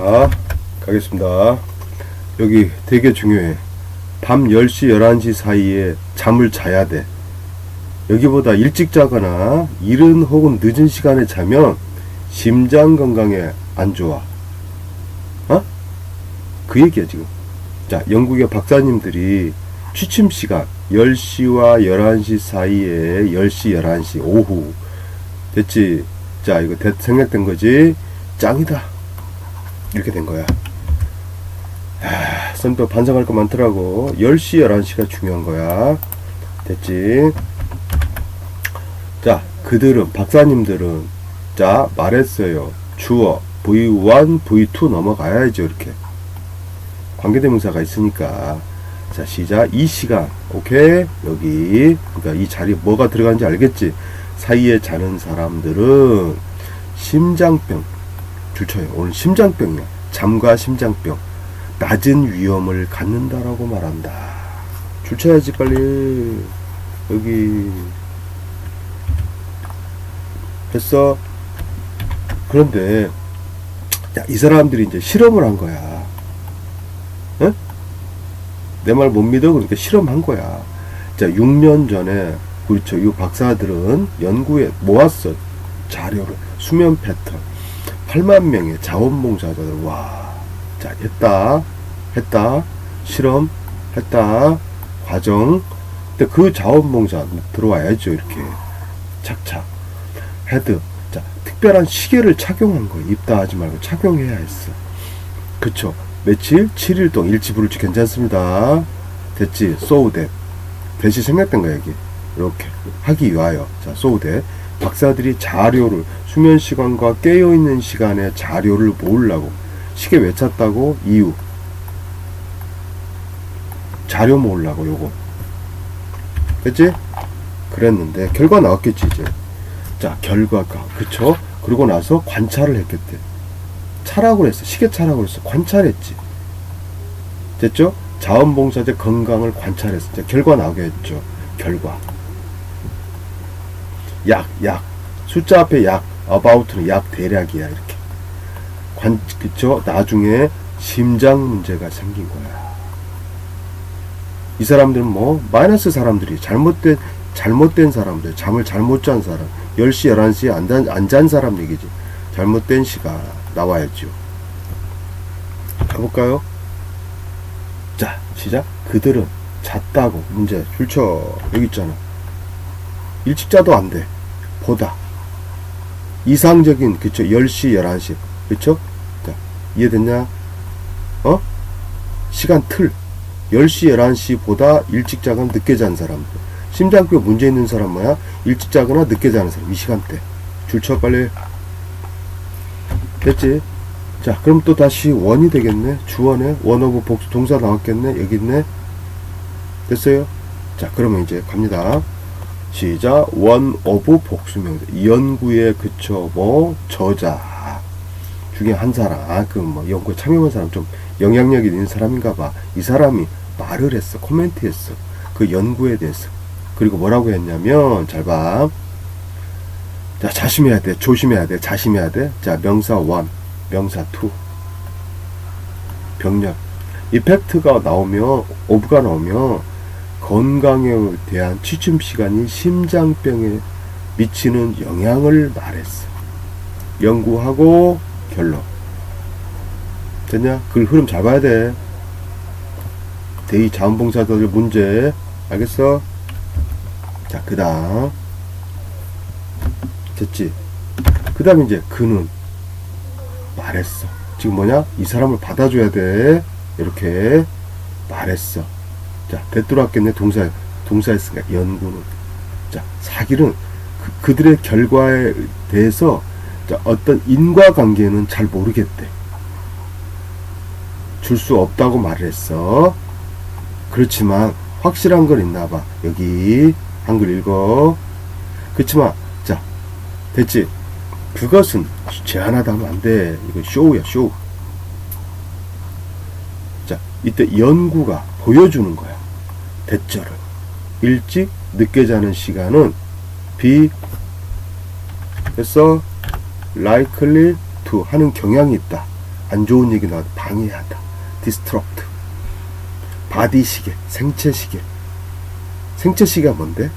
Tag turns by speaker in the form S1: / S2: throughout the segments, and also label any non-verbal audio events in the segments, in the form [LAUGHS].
S1: 자, 가겠습니다. 여기 되게 중요해. 밤 10시, 11시 사이에 잠을 자야 돼. 여기보다 일찍 자거나 이른 혹은 늦은 시간에 자면 심장 건강에 안 좋아. 어? 그 얘기야, 지금. 자, 영국의 박사님들이 취침 시간 10시와 11시 사이에 10시, 11시, 오후. 됐지? 자, 이거 대- 생략된 거지? 짱이다. 이렇게 된 거야. 아, 쌤도 반성할 거 많더라고. 10시, 11시가 중요한 거야. 됐지? 자, 그들은, 박사님들은, 자, 말했어요. 주어, V1, V2 넘어가야죠, 이렇게. 관계대명사가 있으니까. 자, 시작. 이 시간, 오케이? 여기. 그러니까 이 자리에 뭐가 들어가는지 알겠지? 사이에 자는 사람들은 심장병, 줄쳐요. 오늘 심장병이야. 잠과 심장병. 낮은 위험을 갖는다라고 말한다. 줄쳐야지, 빨리. 여기. 됐어? 그런데, 야, 이 사람들이 이제 실험을 한 거야. 응? 내말 못 믿어? 그러니까 실험한 거야. 자, 6년 전에, 그렇죠. 이 박사들은 연구에 모았어. 자료를. 수면 패턴. 8만 명의 자원봉사자들. 와. 자, 했다. 했다. 실험. 했다. 과정. 근데 그 자원봉사 들어와야죠. 이렇게. 착착. 헤드. 자, 특별한 시계를 착용한 거예요. 입다 하지 말고 착용해야 했어. 그쵸. 며칠? 7일 동안 일지부를지 괜찮습니다. 됐지? 소우대. 대시 생략된 거야, 여기. 이렇게. 하기 위하여. 자, 소우대. 박사들이 자료를, 수면 시간과 깨어 있는 시간에 자료를 모으려고. 시계 왜 찾다고? 이유. 자료 모으려고, 요거. 됐지? 그랬는데, 결과 나왔겠지, 이제. 자, 결과가. 그쵸? 그리고 나서 관찰을 했겠대. 차라고 했어. 시계 차라고 했어. 관찰했지. 됐죠? 자원봉사자 건강을 관찰했어. 자, 결과 나오겠죠. 결과. 약, 약. 숫자 앞에 약, about는 약 대략이야. 이렇게. 관, 그쵸? 나중에 심장 문제가 생긴 거야. 이 사람들은 뭐, 마이너스 사람들이 잘못된, 잘못된 사람들, 잠을 잘못 잔 사람, 10시, 11시에 안, 잔- 안잔 사람 얘기지. 잘못된 시간 나와야죠. 가볼까요? 자, 시작. 그들은 잤다고. 문제. 줄쳐. 여기 있잖아. 일찍 자도 안 돼. 보다. 이상적인, 그쵸. 10시, 11시. 그쵸? 자, 이해됐냐? 어? 시간 틀. 10시, 11시보다 일찍 자거나 늦게 잔 사람들. 심장병 문제 있는 사람 뭐야? 일찍 자거나 늦게 자는 사람. 이 시간대. 줄쳐, 빨리. 됐지? 자, 그럼 또 다시 원이 되겠네. 주어네. 원어브 복수 동사 나왔겠네. 여기 있네. 됐어요? 자, 그러면 이제 갑니다. 시작. 원 오브 복수명사. 연구에 그쳐 뭐 저자 중에 한 사람. 아, 그뭐 연구에 참여한 사람 좀 영향력이 있는 사람인가 봐. 이 사람이 말을 했어. 코멘트 했어. 그 연구에 대해서. 그리고 뭐라고 했냐면 잘 봐. 자, 자심해야 돼. 조심해야 돼. 자심해야 돼. 자, 명사 1, 명사 2. 병력. 이펙트가 나오면, 오브가 나오면, 건강에 대한 취침 시간이 심장병에 미치는 영향을 말했어. 연구하고, 결론. 됐냐? 그 흐름 잘 봐야 돼. 대의 자원봉사자들 문제. 알겠어? 자, 그 다음. 됐지? 그 다음에 이제 그는 말했어. 지금 뭐냐? 이 사람을 받아줘야 돼. 이렇게 말했어. 자, 되돌았겠네. 동사, 동사했으니까 연구는. 자, 사기는 그, 그들의 결과에 대해서 자, 어떤 인과관계는 잘 모르겠대. 줄 수 없다고 말을 했어. 그렇지만 확실한 건 있나 봐. 여기 한글 읽어. 그렇지만 자, 됐지? 그것은 제한하다 하면 안 돼. 이거 쇼야, 쇼. 자, 이때 연구가 보여주는 거야. 대절을. 일찍, 늦게 자는 시간은 비, 됐어? likely to 하는 경향이 있다. 안 좋은 얘기 나와도 방해하다. 디스트럭트. 바디 시계, 생체 시계. 생체 시계가 뭔데?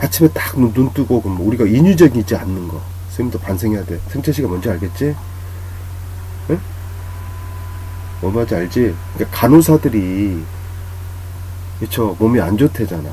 S1: 아침에 딱 눈 뜨고 그럼 우리가 인위적이지 않는 거. 선생님도 반성해야 돼. 생체 시계 뭔지 알겠지? 응? 뭐 말인지 알지? 그러니까 간호사들이 그쵸 몸이 안 좋대잖아.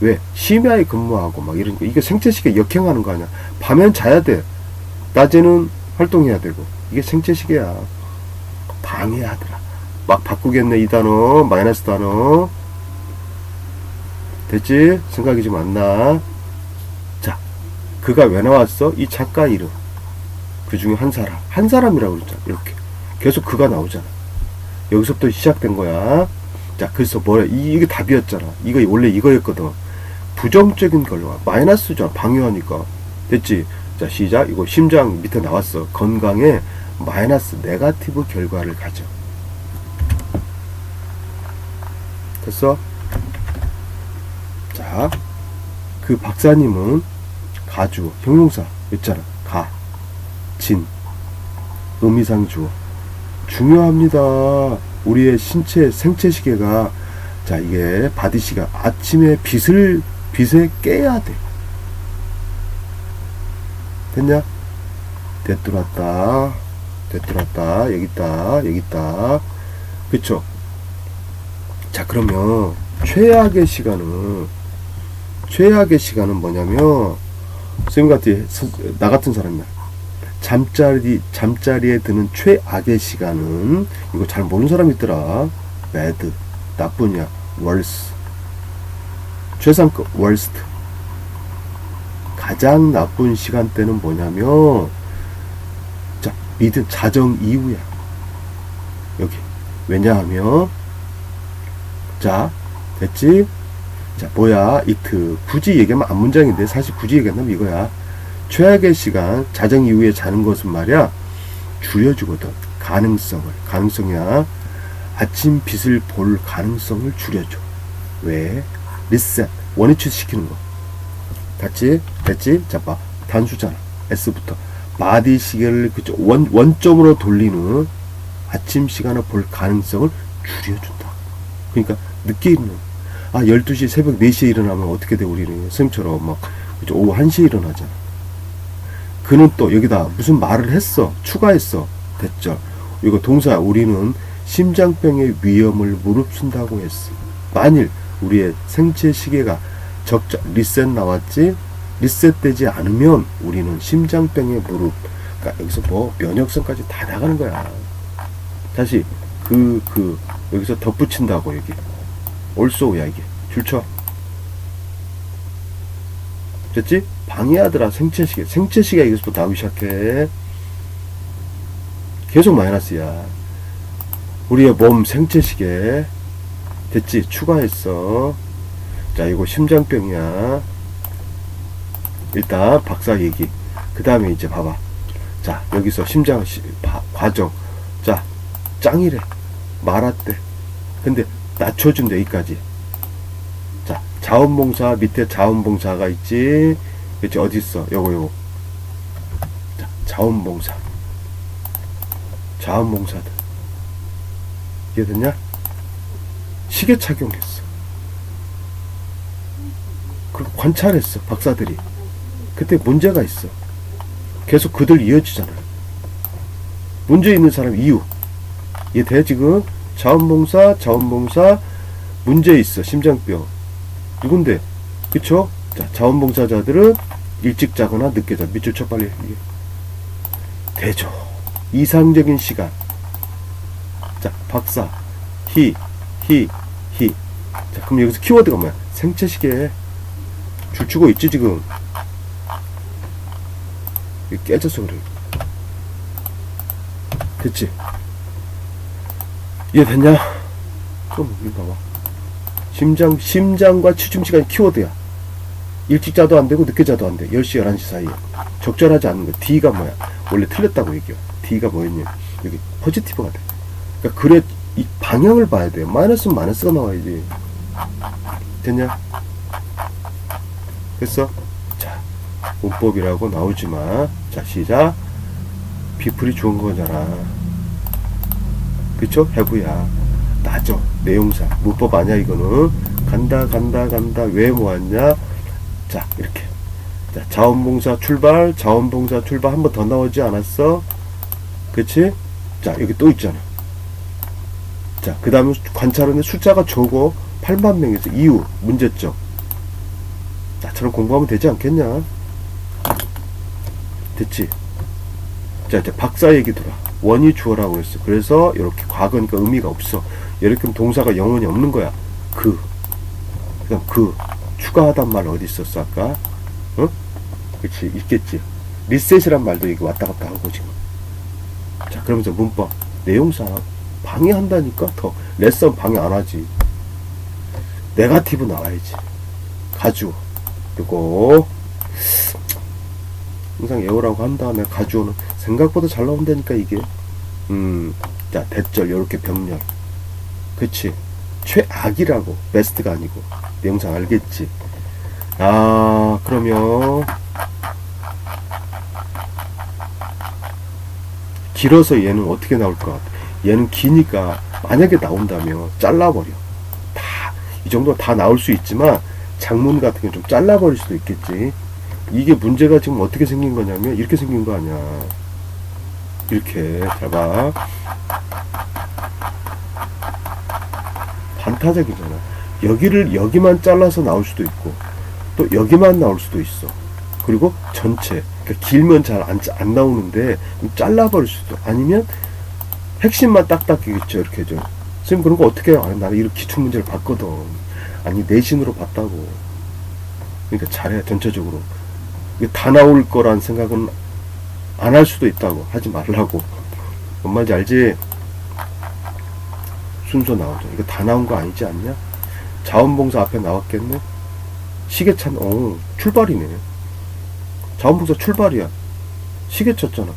S1: 왜? 심야에 근무하고 막 이런 거 이게 생체 시계 역행하는 거 아니야? 밤엔 자야 돼. 낮에는 활동해야 되고 이게 생체 시계야. 방해하더라. 막 바꾸겠네 이 단어 마이너스 단어 됐지? 생각이 좀 안 나. 자, 그가 왜 나왔어? 이 작가 이름. 그 중에 한 사람. 한 사람이라고 그랬잖아. 이렇게. 계속 그가 나오잖아. 여기서부터 시작된 거야. 자, 그래서 뭐야? 이, 이게 답이었잖아. 이거 원래 이거였거든. 부정적인 결과. 마이너스잖아. 방해하니까. 됐지? 자, 시작. 이거 심장 밑에 나왔어. 건강에 마이너스 네가티브 결과를 가져. 됐어? 자, 그 박사님은 가주, 형용사 있잖아. 가, 진, 의미상 주어. 중요합니다. 우리의 신체, 생체 시계가, 자, 이게 바디 시가 아침에 빛을, 빛에 깨야 돼. 됐냐? 되돌았다. 되돌았다. 여기 있다. 여기 있다. 그쵸? 자, 그러면, 최악의 시간은, 최악의 시간은 뭐냐면, 선생님 같은, 나 같은 사람이야. 잠자리, 잠자리에 드는 최악의 시간은, 이거 잘 모르는 사람 있더라. bad, 나쁘냐, worse. 최상급, worst. 가장 나쁜 시간대는 뭐냐면, 자, 믿음, 자정 이후야. 여기. 왜냐하면, 자, 됐지? 자, 뭐야, 이트. 굳이 얘기하면 앞문장인데, 사실 굳이 얘기하면 이거야. 최악의 시간, 자정 이후에 자는 것은 말이야, 줄여주거든. 가능성을. 가능성이야. 아침 빛을 볼 가능성을 줄여줘. 왜? 리셋. 원위치 시키는 거. 됐지? 됐지? 자, 봐. 단수잖아. S부터. 바디 시계를 그쪽 원, 원점으로 돌리는 아침 시간을 볼 가능성을 줄여준다. 그러니까 늦게 일어나. 아, 12시 새벽 4시에 일어나면 어떻게 돼, 우리는. 선생님처럼 막, 그죠? 오후 1시에 일어나잖아. 그는 또 여기다 무슨 말을 했어. 추가했어. 됐죠. 이거 동사, 우리는 심장병의 위험을 무릅쓴다고 했어. 만일 우리의 생체 시계가 적자, 리셋 나왔지? 리셋되지 않으면 우리는 심장병의 무릎, 그러니까 여기서 뭐 면역성까지 다 나가는 거야. 다시 그, 그, 여기서 덧붙인다고 여기. 올소야 이게. 줄쳐. 됐지? 방해하더라 생체시계. 생체시계 여기서부터 나오기 시작해. 계속 마이너스야. 우리의 몸 생체시계. 됐지? 추가했어. 자, 이거 심장병이야. 일단 박사 얘기. 그 다음에 이제 봐봐. 자, 여기서 심장 시, 바, 과정. 자, 짱이래. 말았대. 근데 낮춰준대, 여기까지. 자, 자원봉사 밑에 자원봉사가 있지. 그치, 어딨어? 요거, 요거. 자, 자원봉사. 자원봉사들. 이해됐냐? 시계 착용했어. 그리고 관찰했어, 박사들이. 그때 문제가 있어. 계속 그들 이어지잖아. 문제 있는 사람 이유. 이해돼, 지금? 자원봉사, 자원봉사, 문제 있어, 심장병. 누군데? 그쵸? 자, 자원봉사자들은 일찍 자거나 늦게 자. 밑줄 쳐, 빨리. 되죠. 이상적인 시간. 자, 박사. 히, 히, 히. 자, 그럼 여기서 키워드가 뭐야? 생체시계. 줄 추고 있지, 지금. 이게 깨져서 그래. 됐지? 이해됐냐? 그럼 이거 봐봐. 심장, 심장과 취침 시간이 키워드야. 일찍 자도 안 되고 늦게 자도 안 돼. 10시, 11시 사이에. 적절하지 않은 거. D가 뭐야? 원래 틀렸다고 얘기해. D가 뭐였냐? 여기 포지티브가 돼. 그러니까 그래, 이 방향을 봐야 돼. 마이너스는 마이너스가 나와야지. 됐냐? 됐어? 자, 문법이라고 나오지 마. 자, 시작. 비플이 좋은 거잖아. 그쵸? 해부야. 나죠. 내용상. 문법 아니야, 이거는. 간다, 간다, 간다. 왜 모았냐? 자, 이렇게. 자, 자원봉사 출발, 자원봉사 출발 한 번 더 나오지 않았어? 그치? 자, 여기 또 있잖아. 자, 그 다음에 관찰하는 숫자가 적어 8만 명에서 이유, 문제점. 나처럼 공부하면 되지 않겠냐? 됐지? 자, 이제 박사 얘기 들어. 원이 주어라고 했어. 그래서 이렇게 과거니까 의미가 없어. 이렇게 하면 동사가 영원히 없는 거야. 그. 그냥 그. 추가하단 말 어디 있었어, 아까? 어? 그치, 있겠지. 리셋이란 말도 이거 왔다 갔다 하고 지금. 자, 그러면서 문법. 내용상 방해한다니까? 더. 레슨 방해 안 하지. 네가티브 나와야지. 가주. 그리고 항상 에어라고 한 다음에 가주어는 생각보다 잘 나온다니까 이게 음, 자 대절 요렇게 병렬 그치. 최악이라고. 베스트가 아니고. 내용상 알겠지. 아 그러면 길어서 얘는 어떻게 나올 것 같아? 얘는 기니까 만약에 나온다면 잘라버려. 다 이 정도 다 나올 수 있지만 장문 같은 게 좀 잘라버릴 수도 있겠지. 이게 문제가 지금 어떻게 생긴 거냐면 이렇게 생긴 거 아니야. 이렇게. 잘 봐 반타작이잖아. 여기를 여기만 잘라서 나올 수도 있고 또 여기만 나올 수도 있어. 그리고 전체 그러니까 길면 잘안 안 나오는데 좀 잘라버릴 수도 아니면 핵심만 딱딱이겠죠 이렇게 좀. 선생님 그런 거 어떻게 해요? 아니 나는 이렇게 기출 문제를 봤거든. 아니 내신으로 봤다고. 그러니까 잘해 전체적으로. 이게 다 나올 거란 생각은 안 할 수도 있다고. 하지 말라고. 뭔 말인지 알지? 순서 나오죠 이거 다 나온 거 아니지 않냐? 자원봉사 앞에 나왔겠네? 시계찬 어 출발이네 자원봉사 출발이야 시계 쳤잖아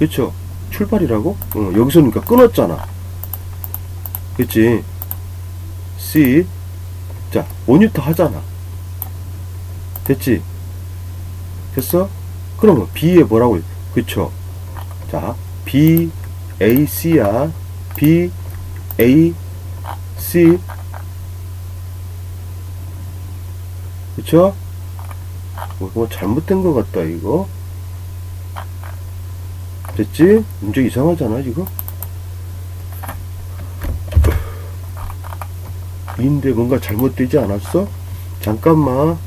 S1: 그쵸? 출발이라고? 어, 여기서 그러니까 끊었잖아 그치? C 자 5뉴터 하잖아 됐지? 됐어? 그러면 B에 뭐라고 해? 그쵸? 자, B, A, C야. B, A, C. 그쵸? 뭐, 뭐 잘못된 것 같다, 이거. 됐지? 문제 이상하잖아, 지금? 인데 뭔가 잘못되지 않았어? 잠깐만.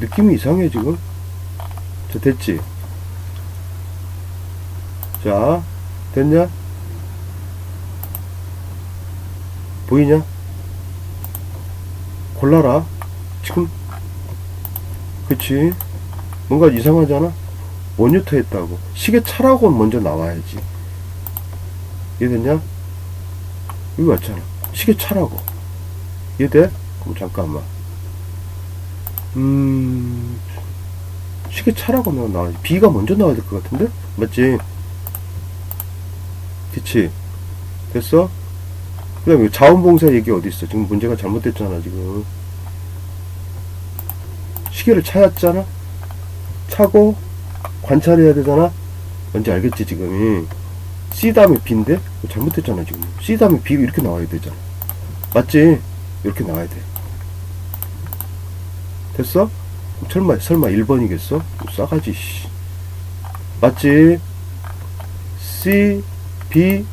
S1: 느낌이 이상해 지금 자 됐지 자 됐냐 보이냐 골라라 지금 그치 뭔가 이상하잖아 원유터 했다고 시계 차라고 먼저 나와야지 이해됐냐 이거 맞잖아 시계 차라고 이해돼? 그럼 잠깐만 음, 시계 차라고 나와, 나와. B가 먼저 나와야 될 것 같은데? 맞지? 그치? 됐어? 그 다음에 자원봉사 얘기 어디 있어? 지금 문제가 잘못됐잖아, 지금. 시계를 차였잖아? 차고, 관찰해야 되잖아? 뭔지 알겠지, 지금이? C 다음에 B인데? 잘못됐잖아, 지금. C 다음에 B가 이렇게 나와야 되잖아. 맞지? 이렇게 나와야 돼. 됐어? 설마 설마 1번이겠어? 싸가지 씨. 맞지? C B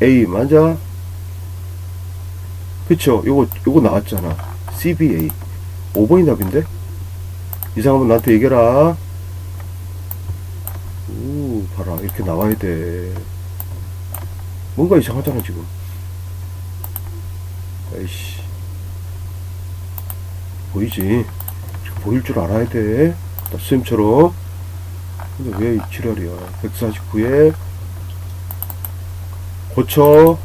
S1: A 맞아? 그쵸? 요거 요거 나왔잖아. C B A 5번이 답인데? 이상하면 나한테 얘기해라. 오, 봐라. 이렇게 나와야 돼. 뭔가 이상하잖아, 지금. 아이씨. 보이지? 보일 줄 알아야 돼. 나 쌤처럼. 근데 왜이 지랄이야. 149에 고쳐.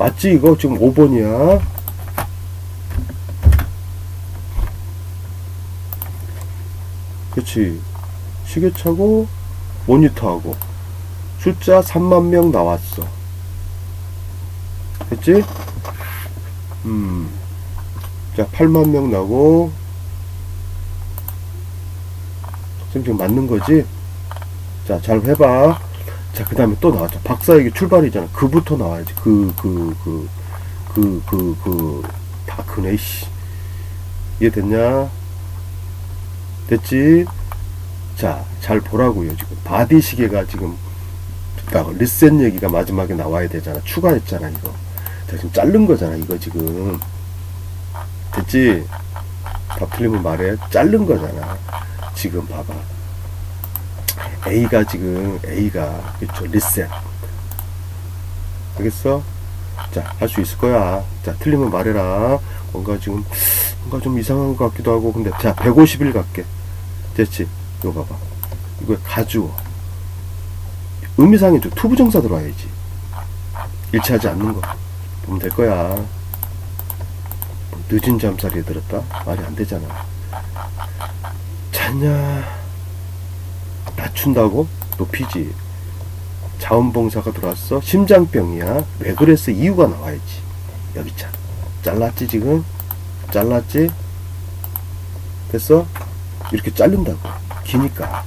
S1: 맞지? 이거 지금 5번이야. 그치. 시계차고, 모니터하고. 숫자 3만 명 나왔어. 됐지? 음. 자, 8만 명 나고, 지금 지금 맞는 거지? 자, 잘 해봐. 자, 그 다음에 또 나왔죠. 박사에게 출발이잖아. 그부터 나와야지. 그, 그, 그, 그, 그, 그, 다 그네, 씨. 이해됐냐? 됐지? 자, 잘 보라고요. 지금 바디 시계가 지금 나 리셋 얘기가 마지막에 나와야 되잖아. 추가했잖아, 이거. 자, 지금 자른 거잖아, 이거 지금. 됐지? 답 틀리면 말해. 자른 거잖아. 지금 봐봐. A가 지금, A가, 그쵸, 리셋. 알겠어? 자, 할 수 있을 거야. 자, 틀리면 말해라. 뭔가 지금, 뭔가 좀 이상한 것 같기도 하고, 근데, 자, 150일 갈게. 됐지? 이거 봐봐. 이거 가주어. 의미상에 좀 투부정사 들어와야지. 일치하지 않는 거. 보면 될 거야. 뭐 늦은 잠자리에 들었다? 말이 안 되잖아. 잤냐? 낮춘다고? 높이지. 자원봉사가 들어왔어? 심장병이야. 왜 그랬어? 이유가 나와야지. 여기 있잖아. 잘랐지, 지금? 잘랐지? 됐어? 이렇게 자른다고. 기니까.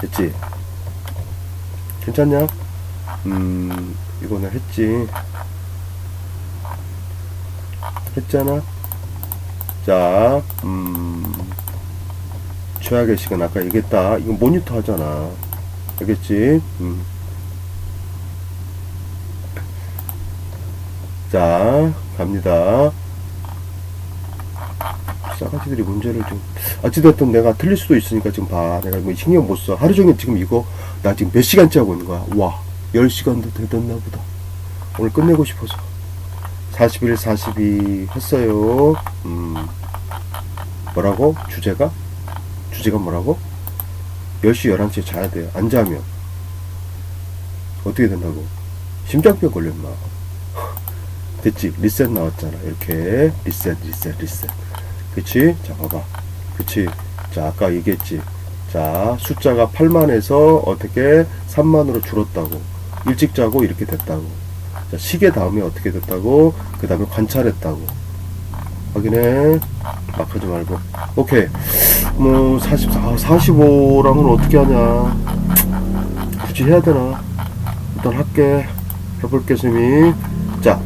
S1: 됐지? 괜찮냐? 음, 이거는 했지. 했잖아? 자, 음, 최악의 시간 아까 얘기했다. 이거 모니터 하잖아. 알겠지? 음. 자, 갑니다. 싸가지들이 문제를 좀 어찌됐든 내가 틀릴 수도 있으니까 지금 봐 내가 뭐 신경 못써 하루 종일 지금 이거 나 지금 몇 시간째 하고 있는 거야 와 10시간도 되었나 보다 오늘 끝내고 싶어서 41 42 했어요 음 뭐라고 주제가 주제가 뭐라고 10시 11시에 자야 돼요 안 자면 어떻게 된다고 심장병 걸렸나 [LAUGHS] 됐지 리셋 나왔잖아 이렇게 리셋 리셋 리셋 그치? 자, 봐봐. 그치? 자, 아까 얘기했지. 자, 숫자가 8만에서 어떻게 3만으로 줄었다고. 일찍 자고 이렇게 됐다고. 자, 시계 다음에 어떻게 됐다고. 그 다음에 관찰했다고. 확인해. 막 하지 말고. 오케이. 뭐, 44, 45랑은 어떻게 하냐. 굳이 해야 되나. 일단 할게. 해볼게, 쌤이. 자,